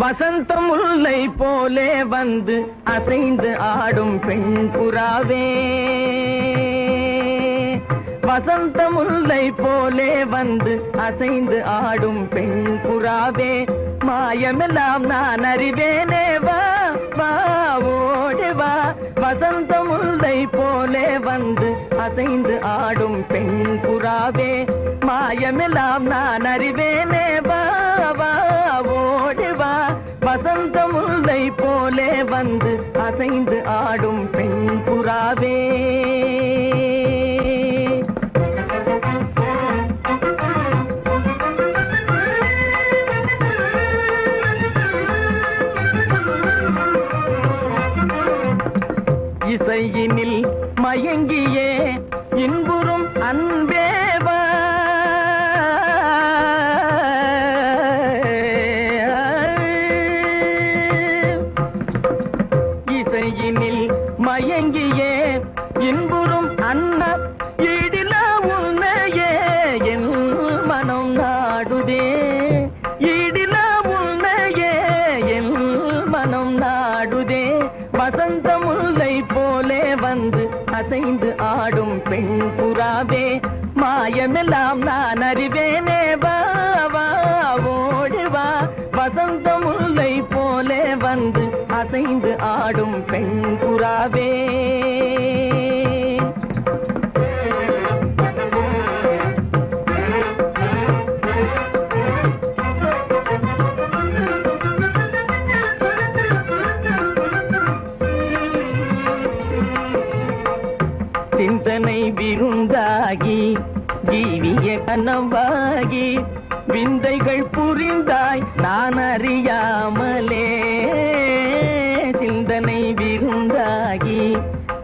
வசந்தம் உள்ளை போலே வந்து அசைந்து ஆடும் பெண் புறாவே. வசந்த முல்லை போலே வந்து அசைந்து ஆடும் பெண் புறாவே. மாயமெல்லாம் நான் அறிவேனே வா வா ஓடி வா. வசந்த முல்லை போலே வந்து அசைந்து ஆடும் பெண் புறாவே. மாயமெல்லாம் நான் அறிவேனே வா வந்து அசைந்து ஆடும் பெண். கண்ணில் மயங்கியே இன்புறும் அன்ன இடில உன்னையே என் மனம் நாடுதே. இடில உன்னையே என் மனம் நாடுதே. வசந்த முல்லை போலே வந்து அசைந்து ஆடும் பெண் புறாவே. மாயமெல்லாம் நான் அறிவேனேவா? ஆடும் பெண் புறாவே. சிந்தனை விருந்தாகி ஜீவிய கனவாகி விந்தைகள் புரிந்தாய் நான் அறியாமலே. சிந்தனை விருந்தாகி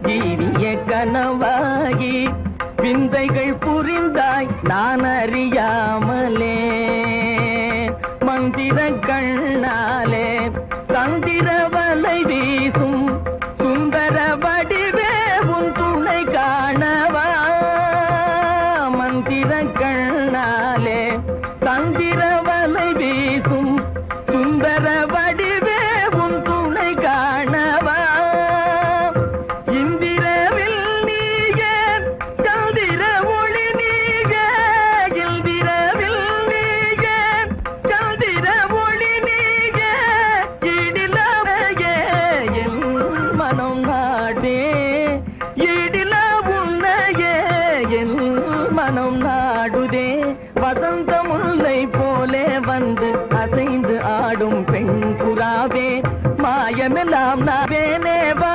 ஜீவிய கனவாகி விந்தைகள் புரிந்தாய் நான் அறியாமலே. மந்திர கண்ணாலே தந்திர வலை வீசும் சுந்தர வடிவே உன் துணை காணவா? மந்திர கண்ணாலே ஆடுதே வசந்த முல்லை போலே வந்து அசைந்து ஆடும் பெண் புறாவே மாயமெல்லாம் நாவேனே வா.